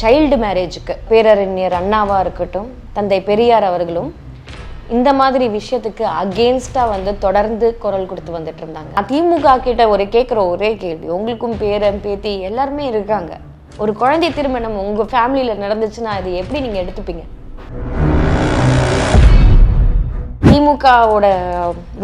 Child மேரேஜுக்கு பேரறிஞர் அண்ணாவாக இருக்கட்டும் தந்தை பெரியார் அவர்களும் இந்த மாதிரி விஷயத்துக்கு அகேன்ஸ்டாக வந்து தொடர்ந்து குரல் கொடுத்து வந்துட்டு இருந்தாங்க. திமுக கிட்ட ஒரு கேட்குற ஒரே கேள்வி உங்களுக்கும் பேரன் பேத்தி எல்லாருமே இருக்காங்க. ஒரு குழந்தை திருமணம் உங்கள் ஃபேமிலியில் நடந்துச்சுன்னா அது எப்படி நீங்கள் எடுத்துப்பீங்க? திமுகவோட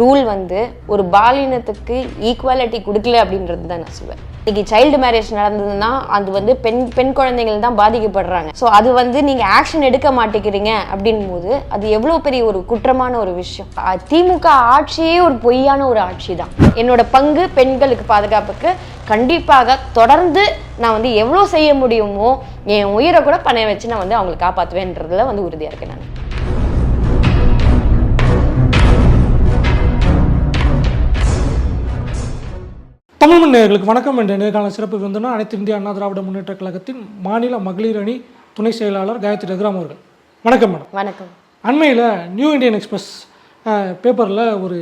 ரூல் வந்து ஒரு பாலினத்துக்கு ஈக்குவாலிட்டி கொடுக்கல அப்படின்றது தான் நான் சொல்லுவேன் இன்னைக்கு சைல்டு மேரேஜ் நடந்ததுன்னா அது வந்து பெண் பெண் குழந்தைகள் தான் பாதிக்கப்படுறாங்க. ஸோ அது வந்து நீங்கள் ஆக்ஷன் எடுக்க மாட்டேங்கிறீங்க அப்படின் போது அது எவ்வளோ பெரிய ஒரு குற்றமான ஒரு விஷயம். திமுக ஆட்சியே ஒரு பொய்யான ஒரு ஆட்சி தான். என்னோட பங்கு பெண்களுக்கு பாதுகாப்புக்கு கண்டிப்பாக தொடர்ந்து நான் வந்து எவ்வளோ செய்ய முடியுமோ என் உயிரை கூட பணைய வச்சு நான் வந்து அவங்களை காப்பாற்றுவேன்றதுல வந்து உறுதியாக இருக்கேன் நான். தமிழ் மண் நேயர்களுக்கு வணக்கம் என்ற நேர்காண சிறப்பு விருந்தினர் அனைத்து இந்திய அண்ணா திராவிட முன்னேற்ற கழகத்தின் மாநில மகளிர் அணி துணை செயலாளர் காயத்ரி ரகுராம் அவர்கள். வணக்கம் மேடம். வணக்கம். அண்மையில் நியூ இந்தியன் எக்ஸ்பிரஸ் பேப்பரில் ஒரு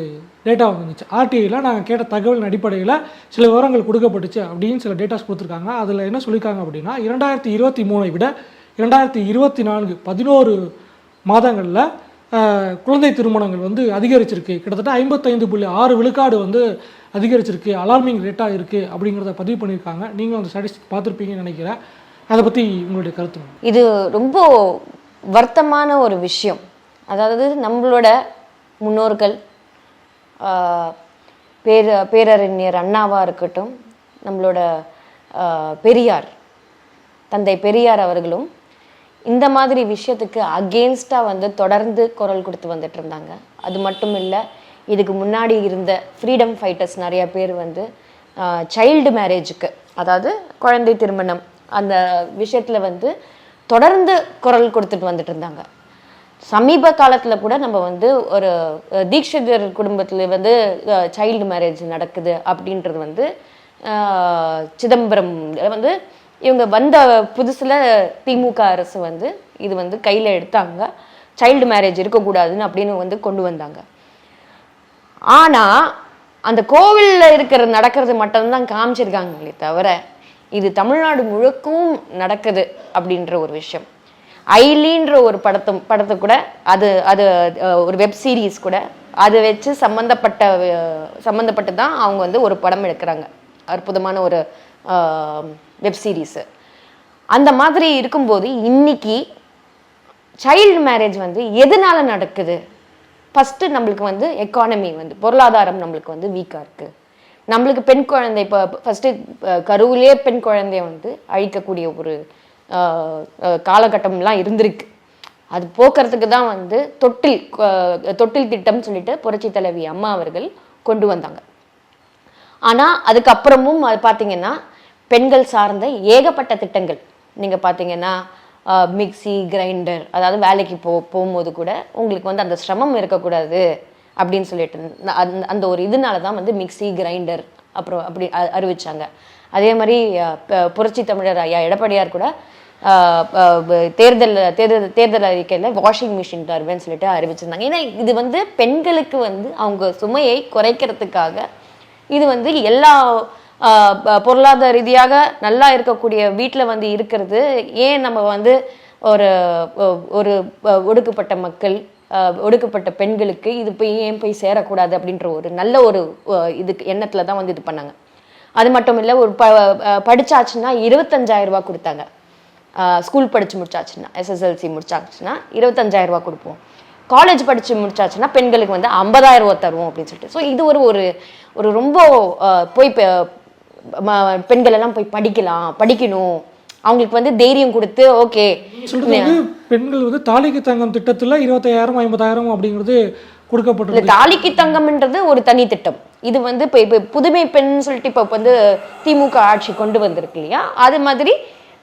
டேட்டா வந்துச்சு. ஆர்டிஐயில் நாங்கள் கேட்ட தகவலின் அடிப்படையில் சில விவரங்கள் கொடுக்கப்பட்டுச்சு அப்படின்னு சில டேட்டாஸ் கொடுத்துருக்காங்க. அதில் என்ன சொல்லியிருக்காங்க அப்படின்னா இரண்டாயிரத்தி இருபத்தி மூணை விட இரண்டாயிரத்தி இருபத்தி நான்கு பதினோரு மாதங்களில் குழந்தை திருமணங்கள் வந்து அதிகரிச்சிருக்கு. கிட்டத்தட்ட ஐம்பத்தைந்து புள்ளி ஆறு விழுக்காடு வந்து அதிகரிச்சிருக்கு அலார்மிங் ரேட்டாக இருக்குது அப்படிங்கிறத பதிவு பண்ணியிருக்காங்க. நீங்களும் அந்த ஸ்டாட்டிஸ்டிக் பார்த்துருப்பீங்கன்னு நினைக்கிறேன். அதை பற்றி உங்களுடைய கருத்து இது ரொம்ப வருத்தமான ஒரு விஷயம். அதாவது நம்மளோட முன்னோர்கள் பேர பேரறிஞர் அண்ணாவாக இருக்கட்டும் நம்மளோட பெரியார் தந்தை பெரியார் அவர்களும் இந்த மாதிரி விஷயத்துக்கு அகெயின்ஸ்டாக வந்து தொடர்ந்து குரல் கொடுத்து வந்துட்டு இருந்தாங்க. அது மட்டும் இல்லை இதுக்கு முன்னாடி இருந்த ஃப்ரீடம் ஃபைட்டர்ஸ் நிறைய பேர் வந்து சைல்டு மேரேஜுக்கு அதாவது குழந்தை திருமணம் அந்த விஷயத்தில் வந்து தொடர்ந்து குரல் கொடுத்துட்டு வந்துட்டு இருந்தாங்க. சமீப காலத்தில் கூட நம்ம வந்து ஒரு தீக்ஷிதர் குடும்பத்தில் வந்து சைல்டு மேரேஜ் நடக்குது அப்படின்றது வந்து சிதம்பரம் வந்து இவங்க வந்த புதுசில் திமுக அரசு வந்து இது வந்து கையில் எடுத்தாங்க. சைல்டு மேரேஜ் இருக்கக்கூடாதுன்னு அப்படின்னு வந்து கொண்டு வந்தாங்க. ஆனால் அந்த கோவிலில் இருக்கிற நடக்கிறது மட்டும்தான் காமிச்சிருக்காங்களே தவிர இது தமிழ்நாடு முழுக்கும் நடக்குது அப்படின்ற ஒரு விஷயம். ஐலின்ற ஒரு படத்தும் படத்தை கூட அது அது ஒரு வெப் சீரிஸ் கூட அதை வச்சு சம்மந்தப்பட்ட சம்மந்தப்பட்டு தான் அவங்க வந்து ஒரு படம் எடுக்கிறாங்க. அற்புதமான ஒரு வெப் சீரீஸு அந்த மாதிரி இருக்கும்போது இன்னைக்கு சைல்டு மேரேஜ் வந்து எதனால நடக்குது? ஃபஸ்ட்டு நம்மளுக்கு வந்து எக்கானமி வந்து பொருளாதாரம் நம்மளுக்கு வந்து வீக்காக இருக்குது நம்மளுக்கு பெண் குழந்தை இப்போ ஃபஸ்ட்டு கருவிலே பெண் குழந்தைய வந்து அழிக்கக்கூடிய ஒரு காலகட்டம்லாம் இருந்திருக்கு. அது போக்குறதுக்கு தான் வந்து தொட்டில் தொட்டில் திட்டம் சொல்லிட்டு புரட்சி தலைவி அம்மா அவர்கள் கொண்டு வந்தாங்க. ஆனால் அதுக்கப்புறமும் அது பார்த்தீங்கன்னா பெண்கள் சார்ந்த ஏகப்பட்ட திட்டங்கள். நீங்கள் பார்த்தீங்கன்னா மிக்ஸி கிரைண்டர் அதாவது வேலைக்கு போ போகும்போது கூட உங்களுக்கு வந்து அந்த சிரமம் இருக்கக்கூடாது அப்படின்னு சொல்லிட்டு அந்த- அந்த ஒரு இதனால தான் வந்து மிக்ஸி கிரைண்டர் அப்புறம் அப்படி அறிவிச்சாங்க. அதே மாதிரி புரட்சி தமிழர் ஐயா எடப்பாடியார் கூட தேர்தல் தேர்தல் தேர்தல் அறிக்கையில் வாஷிங் மிஷின் தருவேன்னு சொல்லிட்டு அறிவிச்சிருந்தாங்க. ஏன்னா இது வந்து பெண்களுக்கு வந்து அவங்க சுமையை குறைக்கிறதுக்காக இது வந்து எல்லா பொருளாதார ரீதியாக நல்லா இருக்கக்கூடிய வீட்டில் வந்து இருக்கிறது. ஏன் நம்ம வந்து ஒரு ஒரு ஒடுக்கப்பட்ட மக்கள் ஒடுக்கப்பட்ட பெண்களுக்கு இது போய் ஏன் போய் சேரக்கூடாது அப்படின்ற ஒரு நல்ல ஒரு இதுக்கு எண்ணத்தில் தான் வந்து இது பண்ணாங்க. அது மட்டும் இல்லை ஒரு ப படித்தாச்சுன்னா படிச்சாச்சுன்னா இருபத்தஞ்சாயிரம் ரூபா கொடுத்தாங்க. ஸ்கூல் படித்து முடிச்சாச்சுன்னா எஸ்எஸ்எல்சி முடிச்சாச்சுன்னா இருபத்தஞ்சாயிரம் ரூபா கொடுப்போம். காலேஜ் படித்து முடிச்சாச்சுன்னா பெண்களுக்கு வந்து ஐம்பதாயிரம் ரூபா தருவோம் அப்படின்னு சொல்லிட்டு. ஸோ இது ஒரு ஒரு ஒரு ரொம்ப போய் பெண்கள் எல்லாம் போய் படிக்கலாம் படிக்கணும். அவங்களுக்கு வந்து தைரியம் கொடுத்து ஓகே. பெண்கள் வந்து தாலிக்கு தங்கம் திட்டத்தில் இருபத்தாயிரம் ஐம்பதாயிரம் அப்படிங்கிறது இந்த கொடுக்கப்பட்டிருக்கு தாலிக்கு தங்கம்ன்றது ஒரு தனி திட்டம். இது வந்து இப்போ இப்போ புதுமை பெண் சொல்லிட்டு இப்போ வந்து திமுக ஆட்சி கொண்டு வந்திருக்கு இல்லையா? அது மாதிரி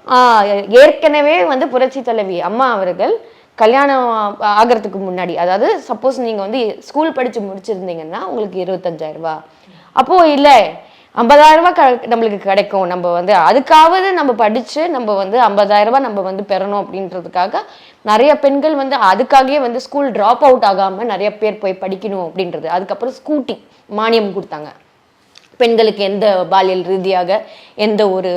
ஆஹ், ஏற்கனவே வந்து புரட்சி தலைவி அம்மா அவர்கள் கல்யாணம் ஆகிறதுக்கு முன்னாடி அதாவது சப்போஸ் நீங்கள் வந்து ஸ்கூல் படித்து முடிச்சிருந்தீங்கன்னா உங்களுக்கு இருபத்தஞ்சாயிரம் ரூபாய். அப்போது இல்லை ஐம்பதாயிரம் ரூபாய் க நம்மளுக்கு கிடைக்கும். நம்ம வந்து அதுக்காவது நம்ம படித்து நம்ம வந்து ஐம்பதாயிரம் ரூபாய் நம்ம வந்து பெறணும் அப்படின்றதுக்காக நிறைய பெண்கள் வந்து அதுக்காகவே வந்து ஸ்கூல் ட்ராப் அவுட் ஆகாமல் நிறைய பேர் போய் படிக்கணும் அப்படின்றது. அதுக்கப்புறம் ஸ்கூட்டி மானியம் கொடுத்தாங்க. பெண்களுக்கு எந்த பாலியல் ரீதியாக எந்த ஒரு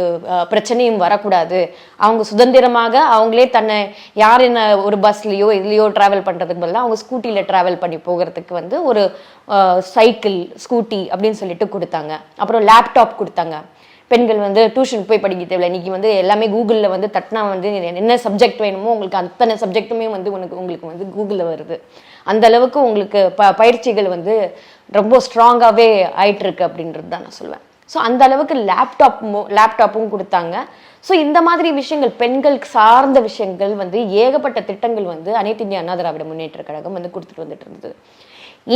பிரச்சனையும் வரக்கூடாது. அவங்க சுதந்திரமாக அவங்களே தன்னை யார் என்ன ஒரு பஸ்லேயோ இதுலேயோ ட்ராவல் பண்ணுறதுக்கு பதிலாக அவங்க ஸ்கூட்டியில் ட்ராவல் பண்ணி போகிறதுக்கு வந்து ஒரு சைக்கிள் ஸ்கூட்டி அப்படின்னு சொல்லிட்டு கொடுத்தாங்க. அப்புறம் லேப்டாப் கொடுத்தாங்க. பெண்கள் வந்து டியூஷன் போய் படிக்க தேவையில்ல. இன்னைக்கு வந்து எல்லாமே கூகுளில் வந்து தட்டினா வந்து என்ன சப்ஜெக்ட் வேணுமோ உங்களுக்கு அத்தனை சப்ஜெக்ட்டுமே வந்து உனக்கு உங்களுக்கு வந்து கூகுளில் வருது. அந்த அளவுக்கு உங்களுக்கு ப பயிற்சிகள் வந்து ரொம்ப ஸ்ட்ராங்காகவே ஆயிட்டு இருக்கு அப்படின்றது தான் நான் சொல்லுவேன் ஸோ அந்த அளவுக்கு லேப்டாப் லேப்டாப்பும் கொடுத்தாங்க. ஸோ இந்த மாதிரி விஷயங்கள் பெண்களுக்கு சார்ந்த விஷயங்கள் வந்து ஏகப்பட்ட திட்டங்கள் வந்து அனைத்து இந்திய அண்ணா திராவிட முன்னேற்ற கழகம் வந்து கொடுத்துட்டு வந்துட்டு இருந்தது.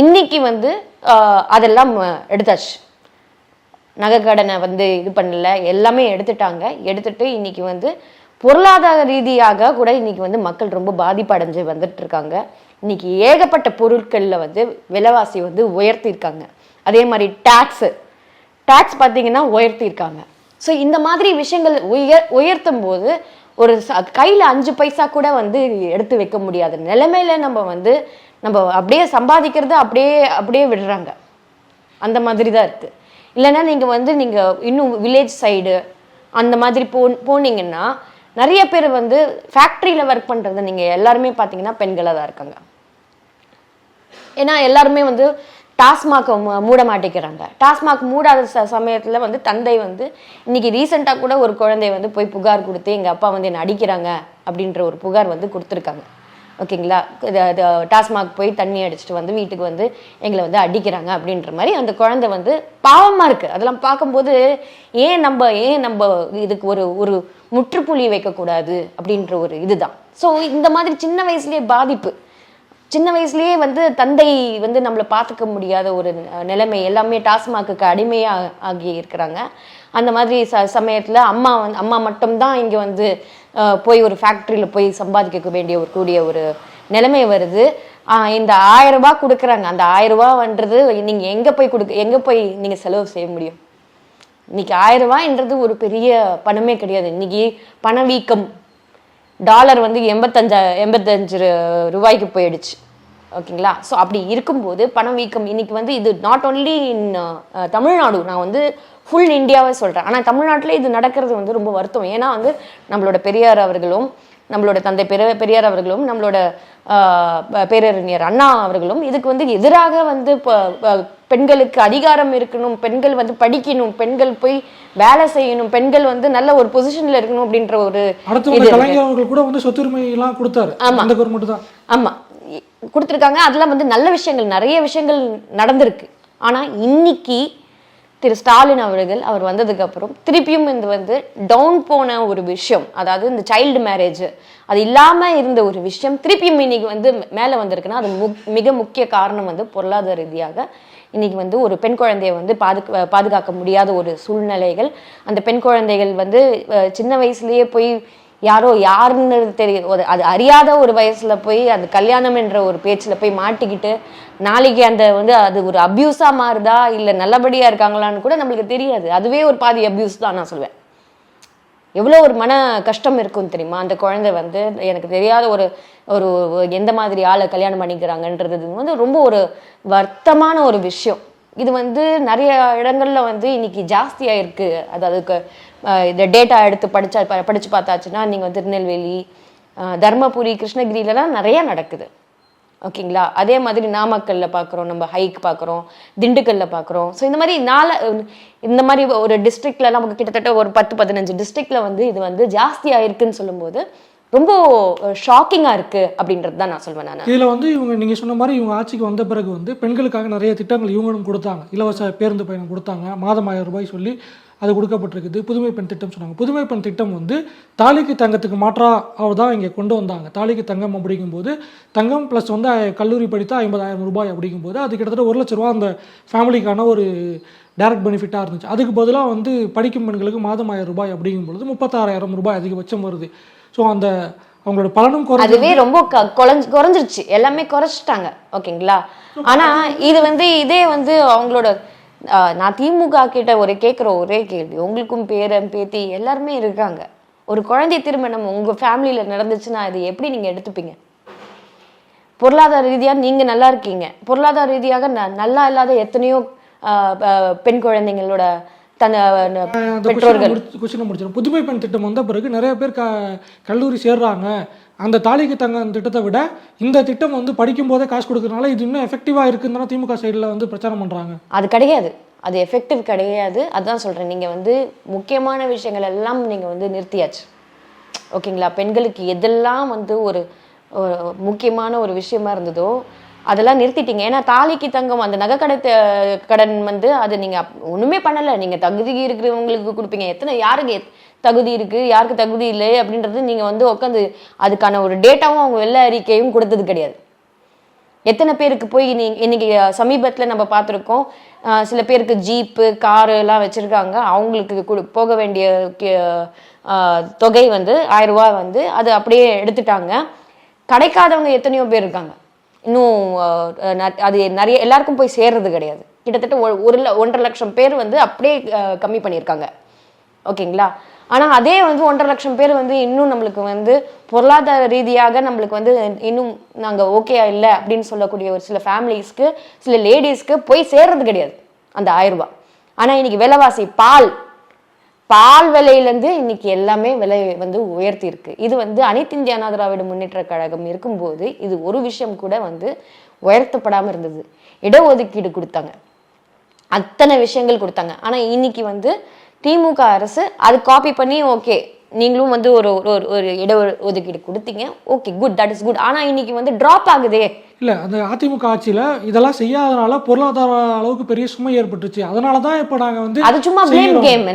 இன்னைக்கு வந்து அதெல்லாம் எடுத்தாச்சு. நகைக்கடனை வந்து இது பண்ணல எல்லாமே எடுத்துட்டாங்க. எடுத்துட்டு இன்னைக்கு வந்து பொருளாதார ரீதியாக கூட இன்னைக்கு வந்து மக்கள் ரொம்ப பாதிப்படைஞ்சு வந்துட்டு இருக்காங்க. இன்னைக்கு ஏகப்பட்ட பொருட்களில் வந்து விலைவாசி வந்து உயர்த்தியிருக்காங்க. அதே மாதிரி டேக்ஸு டேக்ஸ் பார்த்தீங்கன்னா உயர்த்தியிருக்காங்க. ஸோ இந்த மாதிரி விஷயங்கள் உயர் உயர்த்தும் போது ஒரு கையில் அஞ்சு பைசா கூட வந்து எடுத்து வைக்க முடியாத நிலைமையில நம்ம வந்து நம்ம அப்படியே சம்பாதிக்கிறது அப்படியே அப்படியே விடுறாங்க. அந்த மாதிரி தான் இருக்கு. இல்லைன்னா நீங்கள் வந்து நீங்கள் இன்னும் வில்லேஜ் சைடு அந்த மாதிரி போ போனீங்கன்னா நிறைய பேர் வந்து ஃபேக்ட்ரியில் ஒர்க் பண்ணுறது நீங்கள் எல்லாருமே பார்த்தீங்கன்னா பெண்களாக தான் இருக்காங்க. ஏன்னா எல்லாருமே வந்து டாஸ்மாக் மூட மாட்டேங்கிறாங்க. டாஸ்மாக் மூடாத ச சமயத்தில் வந்து தந்தை வந்து இன்னைக்கு ரீசெண்டாக கூட ஒரு குழந்தை வந்து போய் புகார் கொடுத்து எங்கள் அப்பா வந்து என்னை அடிக்கிறாங்க அப்படின்ற ஒரு புகார் வந்து கொடுத்துருக்காங்க. ஓகேங்களா? டாஸ்மாக் போய் தண்ணி அடிச்சுட்டு வந்து வீட்டுக்கு வந்து எங்களை வந்து அடிக்கிறாங்க அப்படின்ற மாதிரி அந்த குழந்தை வந்து பாவமாக இருக்குது அதெல்லாம் பார்க்கும்போது ஏன் நம்ம ஏன் நம்ம இதுக்கு ஒரு ஒரு முற்றுப்புள்ளி வைக்கக்கூடாது அப்படின்ற ஒரு இதுதான். ஸோ இந்த மாதிரி சின்ன வயசுலேயே பாதிப்பு. சின்ன வயசுலயே வந்து தந்தை வந்து நம்மளை பார்த்துக்க முடியாத ஒரு நிலைமை. எல்லாமே டாஸ்மாக்கு அடிமையா ஆகி இருக்கிறாங்க. அந்த மாதிரி ச சமயத்துல அம்மா வந்து அம்மா மட்டும்தான் இங்க வந்து போய் ஒரு ஃபேக்ட்ரியில் போய் சம்பாதிக்க வேண்டிய ஒரு கூடிய ஒரு நிலைமை வருது. இந்த ஆயிரம் ரூபாய் கொடுக்குறாங்க. அந்த ஆயிரம் ரூபான்றது நீங்க எங்க போய் கொடுக்க எங்க போய் நீங்க செலவு செய்ய முடியும்? இன்னைக்கு ஆயிரம் ரூபாய்ன்றது ஒரு பெரிய பணமே கிடையாது. இன்னைக்கு பணவீக்கம் டாலர் வந்து எண்பத்தஞ்சா எண்பத்தஞ்சு ரூபாய்க்கு போயிடுச்சு. ஓகேங்களா? ஸோ அப்படி இருக்கும்போது பணவீக்கம் இன்னைக்கு வந்து இது நாட் ஒன்லி இன் தமிழ்நாடு நான் வந்து ஃபுல் இந்தியாவே சொல்கிறேன் ஆனால் தமிழ்நாட்டில் இது நடக்கிறது வந்து ரொம்ப வருத்தம். ஏன்னா வந்து நம்மளோட பெரியார் அவர்களும் நம்மளோட தந்தை பெரிய பெரியார் அவர்களும் நம்மளோட பேரறிஞர் அண்ணா அவர்களும் இதுக்கு வந்து எதிராக வந்து பெண்களுக்கு அதிகாரம் இருக்கணும் பெண்கள் வந்து படிக்கணும் பெண்கள் போய் வேலை செய்யணும் பெண்கள் வந்து நல்ல ஒரு பொசிஷன்ல இருக்கணும் அப்படின்ற ஒரு கூட வந்து சொத்துரிமை எல்லாம் கொடுத்தாரு. ஆமா. இ- கொடுத்துருக்காங்க. அதெல்லாம் வந்து நல்ல விஷயங்கள் நிறைய விஷயங்கள் நடந்திருக்கு. ஆனால் இன்னைக்கு திரு ஸ்டாலின் அவர்கள் அவர் வந்ததுக்கு அப்புறம் திருப்பியும் இது வந்து டவுன் போன ஒரு விஷயம் அதாவது இந்த சைல்டு மேரேஜ் அது இல்லாம இருந்த ஒரு விஷயம் திருப்பியும் இன்னைக்கு வந்து மேலே வந்திருக்குன்னா அது மு மிக முக்கிய காரணம் வந்து பொருளாதார ரீதியாக இன்னைக்கு வந்து ஒரு பெண் குழந்தையை வந்து பாதுகா பாதுகாக்க முடியாத ஒரு சூழ்நிலைகள். அந்த பெண் குழந்தைகள் வந்து சின்ன வயசுலயே போய் யாரோ யாருன்னு தெரியும் ஒரு அது அறியாத ஒரு வயசுல போய் அது கல்யாணம் என்ற ஒரு பேச்சில் போய் மாட்டிக்கிட்டு நாளைக்கு அந்த வந்து அது ஒரு அபியூஸா மாறுதா இல்லை நல்லபடியா இருக்காங்களான்னு கூட நம்மளுக்கு தெரியாது. அதுவே ஒரு பாதி அபியூஸ் தான் நான் சொல்வேன். எவ்வளோ ஒரு மன கஷ்டம் இருக்கும் தெரியுமா? அந்த குழந்தை வந்து எனக்கு தெரியாத ஒரு ஒரு எந்த மாதிரி ஆளை கல்யாணம் பண்ணிக்கிறாங்கன்றது வந்து ரொம்ப ஒரு வருத்தமான ஒரு விஷயம். இது வந்து நிறைய இடங்களில் வந்து இன்னைக்கு ஜாஸ்தியாக இருக்குது அதாவது இந்த டேட்டா எடுத்து படிச்சா படித்து படிச்சு பார்த்தாச்சுன்னா நீங்கள் வந்து திருநெல்வேலி தர்மபுரி கிருஷ்ணகிரியிலலாம் நிறைய நடக்குது. ஓகேங்களா? அதே மாதிரி நாமக்கல்ல பார்க்குறோம் நம்ம ஹைக் பார்க்குறோம் திண்டுக்கல்ல பார்க்குறோம் ஸோ இந்த மாதிரி நால இந்த மாதிரி ஒரு டிஸ்ட்ரிக்ட்ல நமக்கு கிட்டத்தட்ட ஒரு பத்து பதினஞ்சு டிஸ்ட்ரிக்ட்ல வந்து இது வந்து ஜாஸ்தியாக இருக்குன்னு சொல்லும்போது ரொம்ப ஷாக்கிங்காக இருக்கு அப்படின்றது தான் நான் சொல்வேன் நான். இதில் வந்து இவங்க நீங்கள் சொன்ன மாதிரி இவங்க ஆட்சிக்கு வந்த பிறகு வந்து பெண்களுக்காக நிறைய திட்டங்கள் இவங்களும் கொடுத்தாங்க. இலவச பேருந்து பயணம் கொடுத்தாங்க. மாதம் ஆயிரம் ரூபாய் சொல்லி அது கொடுக்கப்பட்டிருக்குது. புதுமை பெண் திட்டம் சொன்னாங்க. புதுமை பெண் திட்டம் வந்து தாலிக்கு தங்கத்துக்கு மாற்றா அவர் தான் இங்கே கொண்டு வந்தாங்க. தாலிக்கு தங்கம் அப்படிங்கும்போது தங்கம் ப்ளஸ் வந்து கல்லூரி படித்தா ஐம்பதாயிரம் ரூபாய் அப்படிங்கும்போது அது கிட்டத்தட்ட ஒரு லட்ச ரூபா அந்த ஃபேமிலிக்கான ஒரு டைரக்ட் பெனிஃபிட்டாக இருந்துச்சு. அதுக்கு பதிலாக வந்து படிக்கும் பெண்களுக்கு மாதம் ஆயிரம் ரூபாய் அப்படிங்கும்பொழுது முப்பத்தாறாயிரம் ரூபாய் அதிகபட்சம் வருது. ஸோ அந்த அவங்களோட பலனும் அதுவே ரொம்ப குறைஞ்சு குறைஞ்சிருச்சு. எல்லாமே குறைச்சிட்டாங்க. ஓகேங்களா? ஆனா இது வந்து இதே வந்து அவங்களோட நான் திமுக கிட்ட ஒரு கேட்குற ஒரே கேள்வி. உங்களுக்கும் பேரன் பேத்தி எல்லாருமே இருக்காங்க. ஒரு குழந்தை திருமணம் உங்க ஃபேமிலியில நடந்துச்சுன்னா அது எப்படி நீங்க எடுத்துப்பீங்க? பொருளாதார ரீதியாக நீங்க நல்லா இருக்கீங்க. பொருளாதார ரீதியாக ந- நல்லா இல்லாத எத்தனையோ பெண் குழந்தைங்களோட தன் பெற்றோர்கள். புதுமை பெண் திட்டம் வந்த பிறகு நிறைய பேர் க கல்லூரி சேர்றாங்க. அந்த தாலிக்கு தங்க திட்டத்தை விட இந்த திட்டம் வந்து படிக்கும் போதே காசு கொடுக்கறதுனால இது இன்னும் எஃபெக்டிவாக இருக்குன்னு திமுக சைடில் வந்து பிரச்சாரம் பண்ணுறாங்க அது கிடையாது. அது எஃபெக்டிவ் கிடையாது. அதுதான் சொல்கிறேன் நீங்கள் வந்து முக்கியமான விஷயங்கள் எல்லாம் நீங்கள் வந்து நிறுத்தியாச்சு. ஓகேங்களா? பெண்களுக்கு எதெல்லாம் வந்து ஒரு முக்கியமான ஒரு விஷயமா இருந்ததோ அதெல்லாம் நிறுத்திட்டீங்க. ஏன்னா தாலிக்கு தங்கம் அந்த நகை கடை கடன் வந்து அது நீங்கள் ஒன்றுமே பண்ணலை. நீங்கள் தகுதி இருக்கிறவங்களுக்கு கொடுப்பீங்க. எத்தனை யாருக்கு தகுதி இருக்குது யாருக்கு தகுதி இல்லை அப்படின்றது நீங்கள் வந்து உட்காந்து அதுக்கான ஒரு டேட்டாவும் அவங்க வெள்ள அறிக்கையும் கொடுத்தது கிடையாது. எத்தனை பேருக்கு போய் நீ இன்னைக்கு சமீபத்தில் நம்ம பார்த்துருக்கோம் சில பேருக்கு ஜீப்பு காரு எல்லாம் வச்சுருக்காங்க. அவங்களுக்கு கொடு- போக வேண்டிய தொகை வந்து ஆயிரம் வந்து அது அப்படியே எடுத்துட்டாங்க. கிடைக்காதவங்க எத்தனையோ பேர் இருக்காங்க. இன்னும் அது நிறைய எல்லாருக்கும் போய் சேர்றது கிடையாது. கிட்டத்தட்ட ஒரு- ஒரு ல- ஒன்றரை லட்சம் பேர் வந்து அப்படியே கம்மி பண்ணியிருக்காங்க. ஓகேங்களா? ஆனால் அதே வந்து ஒன்றரை லட்சம் பேர் வந்து இன்னும் நம்மளுக்கு வந்து பொருளாதார ரீதியாக நம்மளுக்கு வந்து இன்னும் நாங்கள் ஓகே இல்லை அப்படின்னு சொல்லக்கூடிய ஒரு சில ஃபேமிலிஸ்க்கு சில லேடிஸ்க்கு போய் சேர்றது கிடையாது அந்த ஆயிரம் ஆனால் இன்னைக்கு விலைவாசி பால் பால் விலையிலேருந்து இன்னைக்கு எல்லாமே விலை வந்து உயர்த்தி இருக்கு. இது வந்து அனைத்து இந்திய அண்ணா திராவிட முன்னேற்ற கழகம் இருக்கும்போது இது ஒரு விஷயம் கூட வந்து உயர்த்தப்படாமல் இருந்தது. இடஒதுக்கீடு கொடுத்தாங்க. அத்தனை விஷயங்கள் கொடுத்தாங்க. ஆனால் இன்னைக்கு வந்து திமுக அரசு அது காப்பி பண்ணி ஓகே நீங்களும் வந்து ஒரு ஒரு- ஒரு ஒரு இட ஒதுக்கீடு கொடுத்தீங்க. Okay good that is good ஆனா இன்னைக்கு வந்து டிராப் ஆகுதே. இல்லை அந்த அதிமுக ஆட்சியில் இதெல்லாம் செய்யாதனால பொருளாதார அளவுக்கு பெரிய சுமை ஏற்பட்டுச்சு அதனால தான் இப்போ நாங்கள் வந்து அது சும்மா பிளேம். கேம்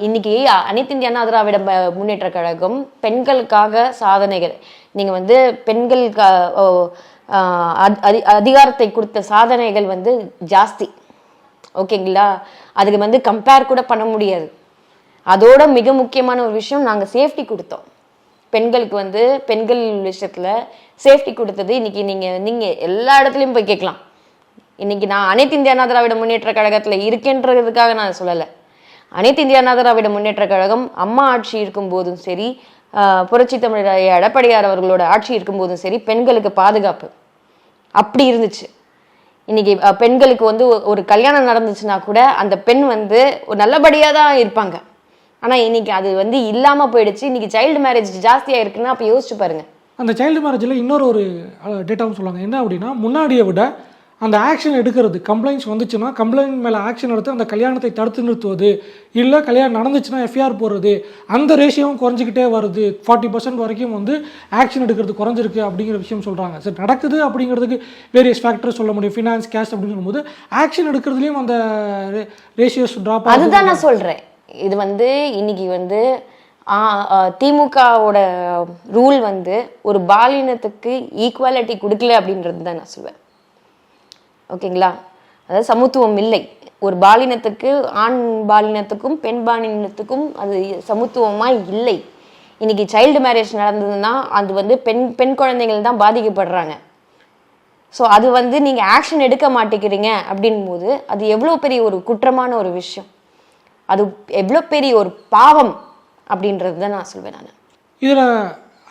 இன்னைக்கு அனைத்து இந்திய அண்ணா திராவிட முன்னேற்ற கழகம் பெண்களுக்காக சாதனைகள். நீங்க வந்து பெண்களுக்கு அதிகாரத்தை கொடுத்த சாதனைகள் வந்து ஜாஸ்தி. ஓகேங்களா அதுக்கு வந்து கம்பேர் கூட பண்ண முடியாது. அதோட மிக முக்கியமான ஒரு விஷயம் நாங்கள் சேஃப்டி கொடுத்தோம். பெண்களுக்கு வந்து பெண்கள் விஷயத்தில் சேஃப்டி கொடுத்தது இன்னைக்கு நீங்கள் நீங்கள் எல்லா இடத்துலையும் போய் கேட்கலாம். இன்னைக்கு நான் அனைத்து இந்திய அண்ணா திராவிட முன்னேற்ற கழகத்தில் இருக்கேன்றதுக்காக நான் சொல்லலை. அனைத்து இந்திய அண்ணா திராவிட முன்னேற்ற கழகம் அம்மா ஆட்சி இருக்கும் போதும் சரி புரட்சி தமிழர் ஐயா எடப்பாடியார் அவர்களோட ஆட்சி இருக்கும் போதும் சரி பெண்களுக்கு பாதுகாப்பு. அப்படி இருந்துச்சு. இன்னைக்கு பெண்களுக்கு வந்து ஒரு கல்யாணம் நடந்துச்சுன்னா கூட அந்த பெண் வந்து ஒரு நல்லபடியாக தான் இருப்பாங்க. ஆனால் இன்னைக்கு அது வந்து இல்லாமல் போயிடுச்சு. இன்னைக்கு சைல்டு மேரேஜ் ஜாஸ்தியாக இருக்குன்னா அப்போ யோசிச்சு பாருங்க. அந்த சைல்டு மேரேஜில் இன்னொரு ஒரு டேட்டாவும் சொல்லுவாங்க. என்ன அப்படின்னா முன்னாடியை விட அந்த ஆக்ஷன் எடுக்கிறது. கம்ப்ளைண்ட்ஸ் வந்துச்சுன்னா கம்ப்ளைண்ட் மேலே ஆக்ஷன் எடுத்து அந்த கல்யாணத்தை தடுத்து நிறுத்துவது. இல்லை கல்யாணம் நடந்துச்சுன்னா எஃப்ஐஆர் போடுறது. அந்த ரேஷியோவும் குறைஞ்சிக்கிட்டே வருது. ஃபார்ட்டி பர்சன்ட் வரைக்கும் வந்து ஆக்ஷன் எடுக்கிறது குறைஞ்சிருக்கு அப்படிங்கிற விஷயம் சொல்கிறாங்க சரி நடக்குது அப்படிங்கிறதுக்கு வேரியஸ் ஃபேக்டர் சொல்ல முடியும். ஃபினான்ஸ் கேஷ் அப்படிங்கும்போது ஆக்ஷன் எடுக்கிறதுலையும் அந்த ரேஷியோஸ் ட்ராப் அதுதான் நான் சொல்கிறேன் இது வந்து இன்னைக்கு வந்து திமுகவோட ரூல் வந்து ஒரு பாலினத்துக்கு ஈக்குவாலிட்டி கொடுக்கல அப்படின்றது தான் நான் சொல்வேன். ஓகேங்களா? அதாவது சமத்துவம் இல்லை. ஒரு பாலினத்துக்கு ஆண் பாலினத்துக்கும் பெண் பாலினத்துக்கும் அது சமத்துவமாக இல்லை. இன்னைக்கு சைல்டு மேரேஜ் நடந்ததுன்னா அது வந்து பெண் பெண் குழந்தைகள் தான் பாதிக்கப்படுறாங்க. ஸோ அது வந்து நீங்கள் ஆக்ஷன் எடுக்க மாட்டேங்கிறீங்க அப்படின்போது அது எவ்வளோ பெரிய ஒரு குற்றமான ஒரு விஷயம். அது எவ்வளோ பெரிய ஒரு பாவம் அப்படின்றது தான் நான் சொல்வேன் நான். இதில்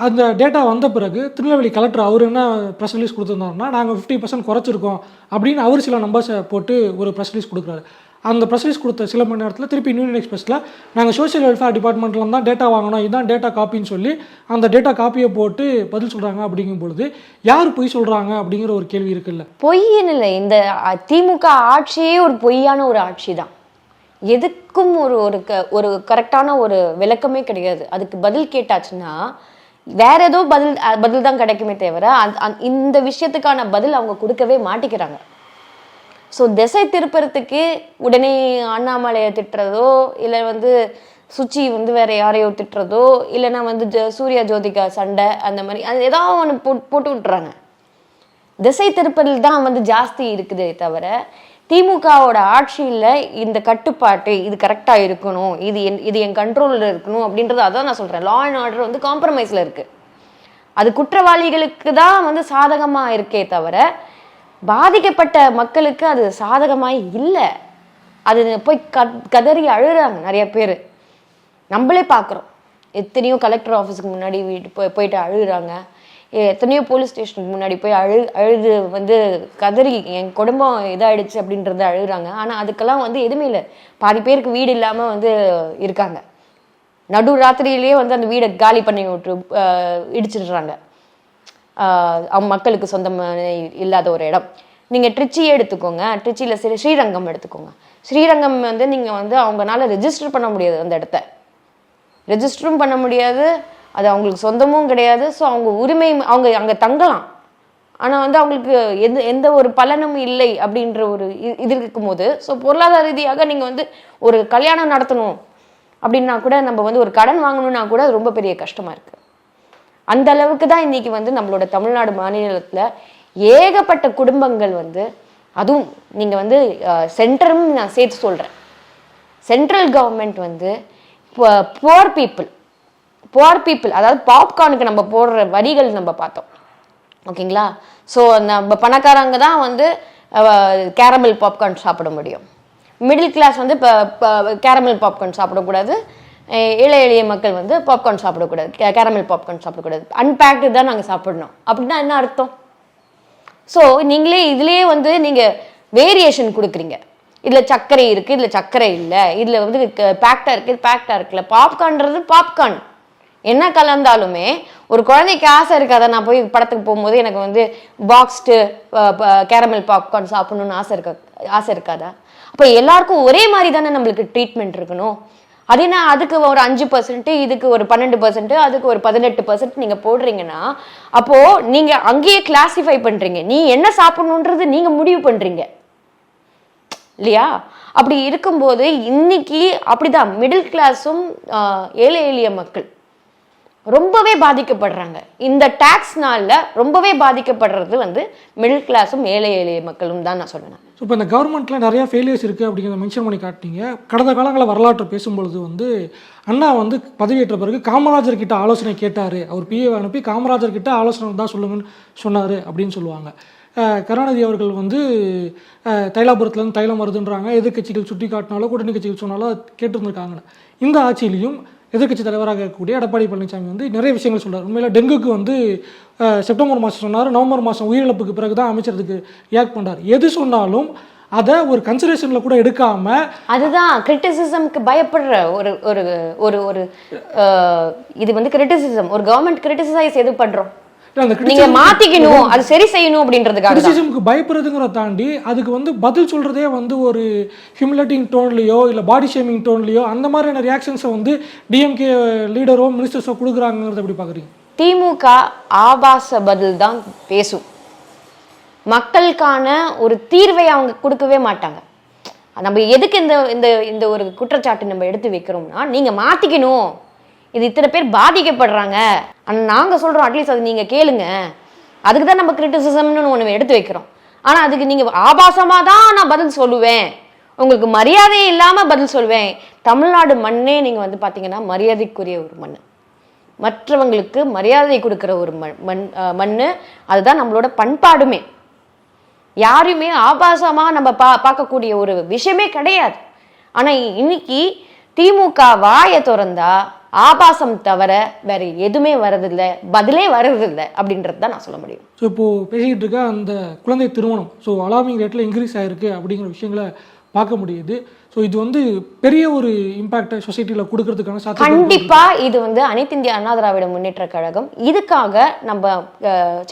அந்த டேட்டா வந்த பிறகு திருநெல்வேலி கலெக்டர் அவர் என்ன ப்ரெஸ் ரிலீஸ் கொடுத்துருந்தாருன்னா நாங்கள் ஃபிஃப்டி பர்சன்ட் குறைச்சிருக்கோம் அப்படின்னு அவர் சில நம்பர்ஸை போட்டு ஒரு ப்ரெஸ் ரிலீஸ் கொடுக்குறாரு. அந்த ப்ரெஸ் ரிலீஸ் கொடுத்த சில மணி நேரத்தில் திருப்பி யூனியன் எக்ஸ்பிரஸில் நாங்கள் சோஷியல் வெல்ஃபேர் டிபார்ட்மெண்ட்டில் தான் டேட்டா வாங்கணும் இதுதான் டேட்டா காப்பின்னு சொல்லி அந்த டேட்டா காப்பியை போட்டு பதில் சொல்கிறாங்க அப்படிங்கும் பொழுது யார் பொய் சொல்கிறாங்க அப்படிங்கிற ஒரு கேள்வி இருக்குல்ல. பொய்ன்னு இல்லை. இந்த திமுக ஆட்சியே ஒரு பொய்யான ஒரு ஆட்சி தான். எதுக்கும் ஒரு ஒரு க ஒரு கரெக்டான ஒரு விளக்கமே கிடையாது. அதுக்கு பதில் கேட்டாச்சுன்னா வேற ஏதோ பதில் பதில் தான் கிடைக்குமே தவிர இந்த விஷயத்துக்கான பதில் அவங்க கொடுக்கவே மாட்டிக்கிறாங்க. ஸோ திசை திருப்புறதுக்கு உடனே அண்ணாமலையை திட்டுறதோ இல்லை வந்து சுச்சி வந்து வேற யாரையோ திட்டுறதோ இல்லைன்னா வந்து ஜ- சூர்யா ஜோதிகா சண்டை அந்த மாதிரி அது ஏதாவது ஒன்று போட்டு போட்டு விட்டுறாங்க. திசை திருப்பதில் தான் வந்து ஜாஸ்தி இருக்குதே தவிர திமுகவோட ஆட்சியில் இந்த கட்டுப்பாட்டு இது கரெக்டாக இருக்கணும் இது என் இது என் கண்ட்ரோலில் இருக்கணும் அப்படின்றது அதான் நான் சொல்கிறேன் லா அண்ட் ஆர்டர் வந்து காம்ப்ரமைஸில் இருக்குது அது குற்றவாளிகளுக்கு தான் வந்து சாதகமாக இருக்கே தவிர பாதிக்கப்பட்ட மக்களுக்கு அது சாதகமாக இல்லை. அது போய் கத் கதறி அழுகிறாங்க நிறைய பேர். நம்மளே பார்க்குறோம் எத்தனையோ கலெக்டர் ஆஃபீஸுக்கு முன்னாடி வீட்டு போய் போயிட்டு அழுகிறாங்க. எத்தனையோ போலீஸ் ஸ்டேஷனுக்கு முன்னாடி போய் அழு அழுது வந்து கதறி என் குடும்பம் இதாயிடுச்சு அப்படின்றத அழுகுறாங்க. ஆனால் அதுக்கெல்லாம் வந்து எதுவுமே இல்லை. பாதி பேருக்கு வீடு இல்லாமல் வந்து இருக்காங்க. நடு ராத்திரியிலேயே வந்து அந்த வீடை காலி பண்ணி விட்டு இடிச்சிடுறாங்க. அவங்க மக்களுக்கு சொந்தமான இல்லாத ஒரு இடம். நீங்கள் ட்ரிச்சியே எடுத்துக்கோங்க. ட்ரிச்சியில் சரி ஸ்ரீரங்கம் எடுத்துக்கோங்க. ஸ்ரீரங்கம் வந்து நீங்கள் வந்து அவங்கனால ரெஜிஸ்டர் பண்ண முடியாது அந்த இடத்த. ரெஜிஸ்டரும் பண்ண முடியாது. அது அவங்களுக்கு சொந்தமும் கிடையாது. ஸோ அவங்க உரிமை அவங்க அங்கே தங்கலாம். ஆனால் வந்து அவங்களுக்கு எந்த எந்த ஒரு பலனும் இல்லை அப்படின்ற ஒரு இது இது இருக்கும்போது ஸோ பொருளாதார ரீதியாக நீங்கள் வந்து ஒரு கல்யாணம் நடத்தணும் அப்படின்னா கூட நம்ம வந்து ஒரு கடன் வாங்கணும்னா கூட ரொம்ப பெரிய கஷ்டமாக இருக்குது அந்த அளவுக்கு தான் இன்றைக்கி வந்து நம்மளோட தமிழ்நாடு மாநிலத்தில் ஏகப்பட்ட குடும்பங்கள் வந்து அதுவும் நீங்கள் வந்து சென்டரும் நான் சேர்த்து சொல்கிறேன் சென்ட்ரல் கவர்மெண்ட் வந்து புவர் பீப்புள் புவர் பீப்புள் அதாவது பாப்கார்னுக்கு நம்ம போடுற வரிகள் நம்ம பார்த்தோம். ஓகேங்களா? ஸோ நம்ம பணக்காரங்க தான் வந்து கேரமல் பாப்கார்ன் சாப்பிட முடியும். மிடில் கிளாஸ் வந்து இப்போ கேரமல் பாப்கார்ன் சாப்பிடக்கூடாது. இளைய ஏழை எளிய மக்கள் வந்து பாப்கார்ன் சாப்பிடக்கூடாது. கேரமல் பாப்கார்ன் சாப்பிடக்கூடாது. அன்பேக்டு தான் நாங்கள் சாப்பிடணும். அப்படின்னா என்ன அர்த்தம்? ஸோ நீங்களே இதுலயே வந்து நீங்கள் வேரியேஷன் கொடுக்குறீங்க. இதில் சர்க்கரை இருக்குது இதில் சர்க்கரை இல்லை. இதில் வந்து பேக்டாக இருக்குது பேக்டாக இருக்குல்ல. பாப்கார்ன்றது பாப்கார்ன் என்ன கலந்தாலுமே ஒரு குழந்தைக்கு ஆசை இருக்காதா? நான் போய் படத்துக்கு போகும்போது எனக்கு வந்து பாக்ஸ்டு கேரமல் பாப்கார்ன் சாப்பிடணும்னு ஆசை இருக்கா ஆசை இருக்காதா? அப்போ எல்லாருக்கும் ஒரே மாதிரி தானே நம்மளுக்கு ட்ரீட்மெண்ட் இருக்கணும். அது என்ன அதுக்கு ஒரு அஞ்சு பர்சன்ட் இதுக்கு ஒரு பன்னெண்டு பர்சன்ட் அதுக்கு ஒரு பதினெட்டு பர்சன்ட் நீங்க போடுறீங்கன்னா அப்போ நீங்க அங்கேயே கிளாசிஃபை பண்றீங்க. நீ என்ன சாப்பிடணுன்றது நீங்க முடிவு பண்றீங்க. இல்லையா? அப்படி இருக்கும்போது இன்னைக்கு அப்படிதான் மிடில் கிளாஸும் ஏழை எளிய மக்கள் ரொம்பவே பாதிக்கப்படுறாங்க. இந்த டேக்ஸ்னால ரொம்பவே பாதிக்கப்படுறது வந்து மிடில் கிளாஸும் ஏழை எளிய மக்களும் தான் நான் சொல்லுவேன் ஸோ இப்போ இந்த கவர்மெண்ட்டில் நிறையா ஃபெயிலியர்ஸ் இருக்குது அப்படிங்கிறத மென்ஷன் பண்ணி காட்டினீங்க. கடந்த காலங்களில் வரலாற்று பேசும்பொழுது வந்து அண்ணா வந்து பதவியேற்ற பிறகு காமராஜர் கிட்ட ஆலோசனை கேட்டார். அவர் பிஏ அனுப்பி காமராஜர் கிட்ட ஆலோசனை தான் சொல்லுங்கன்னு சொன்னார் அப்படின்னு சொல்லுவாங்க. கருணாநிதி அவர்கள் வந்து தைலாபுரத்துலேருந்து தைலம் வருதுன்றாங்க. எதிர்கட்சிகள் சுட்டி காட்டினாலோ கூட்டணி கட்சிகள் சொன்னாலோ கேட்டிருந்திருக்காங்க இந்த ஆட்சியிலையும் எதிர்க்கட்சி தலைவராக இருக்கக்கூடிய எடப்பாடி பழனிசாமி வந்து நிறைய விஷயங்கள் சொல்கிறார் உண்மையில டெங்குக்கு வந்து செப்டம்பர் மாதம் சொன்னார் நவம்பர் மாதம் உயிரிழப்புக்கு பிறகு தான் அமைச்சர் இதுக்கு ரியாக்ட் பண்ணார் எது சொன்னாலும் அதை ஒரு கன்சிடரேஷன்ல கூட எடுக்காம அதுதான் கிரிட்டிசிசம்க்கு பயப்படுற ஒரு ஒரு ஒரு ஒரு இது வந்து கிரிட்டிசிசம் ஒரு கவர்மெண்ட் கிரிட்டிசைஸ் எது பண்றோம்? நீங்க மாத்திக்கணும் அது சரி செய்யணும் அப்படின்றதுக்காக. கிரிட்டிசிசமுக்கு பயப்படுறதுங்கிறத தாண்டி அதுக்கு வந்து பதில் சொல்றதே வந்து ஒரு ஹியூமிலேட்டிங் டோன்லேயோ இல்லை பாடி ஷேமிங் டோன்லேயோ அந்த மாதிரியான ரியாக்ஷன்ஸை வந்து டிஎம்கே லீடரோ மினிஸ்டர்ஸோ கொடுக்குறாங்கிறத எப்படி பார்க்குறீங்க திமுக ஆபாச பதில் தான் பேசும். மக்களுக்கான ஒரு தீர்வை அவங்க கொடுக்கவே மாட்டாங்க. நம்ம எதுக்கு இந்த இந்த இந்த ஒரு குற்றச்சாட்டு நம்ம எடுத்து வைக்கிறோம்னா நீங்க மாத்திக்கணும். இது இத்தனை பேர் பாதிக்கப்படுறாங்க. ஆனால் நாங்கள் சொல்கிறோம் அட்லீஸ்ட் அது நீங்கள் கேளுங்க. அதுக்கு தான் நம்ம கிரிட்டிசிசம்னு ஒன்று எடுத்து வைக்கிறோம். ஆனால் அதுக்கு நீங்கள் ஆபாசமாக தான் நான் பதில் சொல்லுவேன். உங்களுக்கு மரியாதை இல்லாமல் பதில் சொல்லுவேன் தமிழ்நாடு மண்ணே நீங்கள் வந்து பார்த்தீங்கன்னா மரியாதைக்குரிய ஒரு மண் மற்றவங்களுக்கு மரியாதை கொடுக்குற ஒரு மண் மண் அதுதான் நம்மளோட பண்பாடுமே. யாரையுமே ஆபாசமாக நம்ம பா பார்க்கக்கூடிய ஒரு விஷயமே கிடையாது. ஆனால் இன்னைக்கு திமுக வாயை திறந்தா ஆபாசம் தவிர வேற எதுவுமே வர்றதில்ல பதிலே வர்றதில்ல அப்படின்றது தான் நான் சொல்ல முடியும். ஸோ இப்போது பேசிக்கிட்டு இருக்க அந்த குழந்தை திருமணம் ஸோ அலாமிங் ரேட்டில் இன்க்ரீஸ் ஆகிருக்கு அப்படிங்கிற விஷயங்களை பார்க்க முடியுது. ஸோ இது வந்து பெரிய ஒரு இம்பாக்டை சொசைட்டியில் கொடுக்கறதுக்கான சாத்தியம் கண்டிப்பா இது வந்து அனைத்து இந்திய அண்ணா திராவிட முன்னேற்ற கழகம் இதுக்காக நம்ம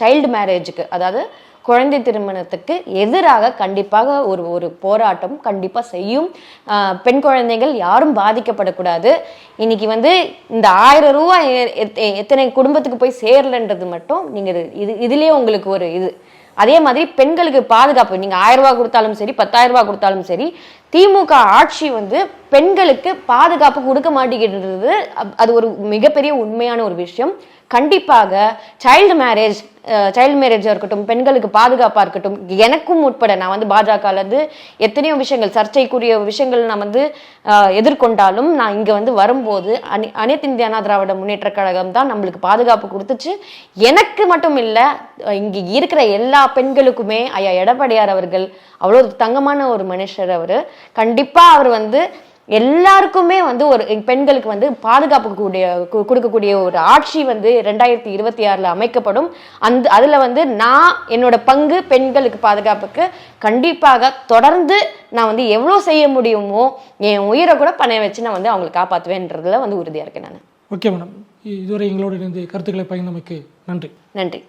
சைல்டு மேரேஜுக்கு அதாவது குழந்தை திருமணத்துக்கு எதிராக கண்டிப்பாக ஒரு ஒரு போராட்டம் கண்டிப்பாக செய்யும். பெண் குழந்தைகள் யாரும் பாதிக்கப்படக்கூடாது. இன்னைக்கு வந்து இந்த ஆயிரம் ரூபா எ- எத்- எத்தனை குடும்பத்துக்கு போய் சேரலன்றது மட்டும் நீங்கள் இது- இதுலேயே உங்களுக்கு ஒரு இது. அதே மாதிரி பெண்களுக்கு பாதுகாப்பு நீங்கள் ஆயிரம் ரூபா கொடுத்தாலும் சரி பத்தாயிரம் ரூபா கொடுத்தாலும் சரி திமுக ஆட்சி வந்து பெண்களுக்கு பாதுகாப்பு கொடுக்க மாட்டேங்கிறது அது ஒரு மிகப்பெரிய உண்மையான ஒரு விஷயம். கண்டிப்பாக சைல்டு மேரேஜ் சைல்டு மேரேஜாக இருக்கட்டும் பெண்களுக்கு பாதுகாப்பாக இருக்கட்டும் எனக்கும் உட்பட நான் வந்து பாஜகலேருந்து எத்தனையோ விஷயங்கள் சர்ச்சைக்குரிய விஷயங்கள் நான் வந்து எதிர்கொண்டாலும் நான் இங்கே வந்து வரும்போது அனி அனைத்து இந்திய அண்ணா திராவிட முன்னேற்ற கழகம் தான் நம்மளுக்கு பாதுகாப்பு கொடுத்துச்சு. எனக்கு மட்டும் இல்லை இங்கே இருக்கிற எல்லா பெண்களுக்குமே ஐயா எடப்பாடியார் அவர்கள் அவ்வளோ தங்கமான ஒரு மனுஷர் அவர். கண்டிப்பாக அவர் வந்து எல்லாருக்குமே வந்து ஒரு பெண்களுக்கு வந்து பாதுகாப்பு கூடிய கொடுக்கக்கூடிய ஒரு ஆட்சி வந்து ரெண்டாயிரத்தி இருபத்தி ஆறில் அமைக்கப்படும். அந்த அதில் வந்து நான் என்னோட பங்கு பெண்களுக்கு பாதுகாப்புக்கு கண்டிப்பாக தொடர்ந்து நான் வந்து எவ்வளோ செய்ய முடியுமோ என் உயிரை கூட பணைய வச்சு நான் வந்து அவங்களை காப்பாற்றுவேன்றதுல வந்து உறுதியாக இருக்கேன் நான். Okay madam. இதுவரை எங்களோட இணைந்து கருத்துக்களை பகிர்ந்தமைக்கு நன்றி. நன்றி.